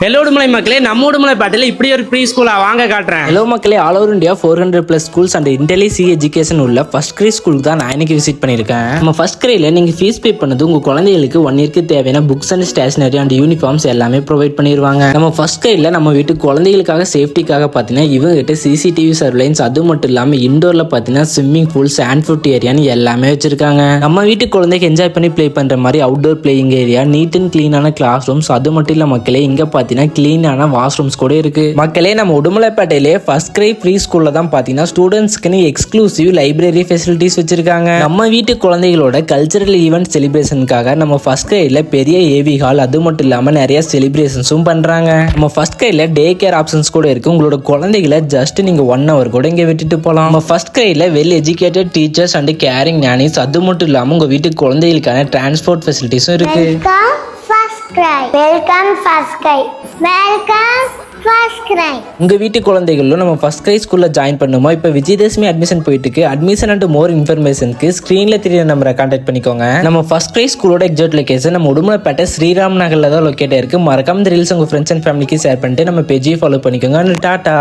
Hello Udumalai மக்களே நம்ம உடுமலை பாட்டில் இப்படி ஒரு ப்ரீ ஸ்கூலாக வாங்க காட்டுறேன். ஹலோ மக்களே all over India four hundred plus schools and Intelli C education உள்ள ஃபர்ஸ்ட் கிரே ஸ்கூலுக்கு தான் நான் இன்னைக்கு விசிட் பண்ணியிருக்கேன். நம்ம ஃபர்ஸ்ட் கிரேட்ல நீங்கள் ஃபீஸ் பே பண்ணது உங்கள் குழந்தைகளுக்கு ஒன் இயர்க்கு தேவையான books and stationery and uniforms எல்லாமே ப்ரொவைட் பண்ணிடுவாங்க நம்ம ஃபர்ஸ்ட் கிரேட்ல நம்ம வீட்டு குழந்தைகளுக்காக சேஃப்டிக்காக பார்த்தீங்கன்னா இவங்க கிட்ட சிசிடிவி சர்வலைன்ஸ் அது மட்டும் இல்லாமல் இண்டோரில் பார்த்தீங்கன்னா ஸ்விம்மிங் பூல் சாண்ட் ஃபுட் ஏரியான்னு எல்லாமே வச்சிருக்காங்க. நம்ம வீட்டு குழந்தைக்கு என்ஜாய் பண்ணி ப்ளே பண்ணுற மாதிரி outdoor playing area neat and க்ளீனான class rooms அது மட்டும் இல்லை மக்களே இங்கே பார்த்தீங்கன்னா க்ளீனான வாஷ்ரூம்ஸ் கூட இருக்கு. மக்களே நம்ம உடுமலைப்பேட்டையிலே ஃபர்ஸ்ட் கிரை ப்ரீ ஸ்கூல்ல தான் பார்த்தீங்கன்னா ஸ்டூடெண்ட்ஸ்க்குன்னு எக்ஸ்க்ளூசிவ் லைப்ரரி ஃபெசிலிட்டிஸ் வச்சிருக்காங்க. நம்ம வீட்டு குழந்தைகளோட கல்ச்சரல் ஈவெண்ட் செலிப்ரேஷனுக்காக நம்ம ஃபர்ஸ்ட் கிரேட்ல பெரிய ஏவி ஹால் அது மட்டும் இல்லாமல் நிறைய செலிப்ரேஷன்ஸும் பண்ணுறாங்க நம்ம ஃபர்ஸ்ட் கிரேட்ல டே கேர் ஆப்ஷன்ஸ் கூட இருக்கு. உங்களோட குழந்தைகளை ஜஸ்ட் நீங்க ஒன் ஹவர் கூட இங்கே விட்டுட்டு போகலாம் நம்ம first கிரேட்ல well educated teachers and caring nannies அது மட்டும் இல்லாமல் உங்க வீட்டு குழந்தைகளுக்கான டிரான்ஸ்போர்ட் ஃபெசிலிட்டிஸும் இருக்கு. Welcome. Welcome. Welcome உங்க வீட்டு குழந்தைகளும் நம்ம ஃபர்ஸ்ட் கிரை ஸ்கூல்ல ஜாயின் பண்ணுமோ? இப்போ விஜயதசமி அட்மிஷன் போயிட்டு இருக்கு அட்மிஷன் அண்ட் மோர் இன்ஃபர்மேஷனுக்கு ஸ்கிரீன்ல தெரிய நம்பரை கான்டாக்ட் பண்ணிக்கோங்க. நம்ம ஃபர்ஸ்ட் கிரை ஸ்கூலோட எக்ஸாக்ட் லொகேஷன் நம்ம உடுமலைப்பேட்டை ஸ்ரீராம் நகர்ல தான் லொக்கேட் இருக்கு. மறக்காம இந்த ரீல்ஸ் உங்க ஃப்ரெண்ட்ஸ் அண்ட் ஃபேமிலிக்கு ஷேர் பண்ணிட்டு நம்ம பேஜையும் ஃபாலோ பண்ணிக்கோங்க. டாட்டா!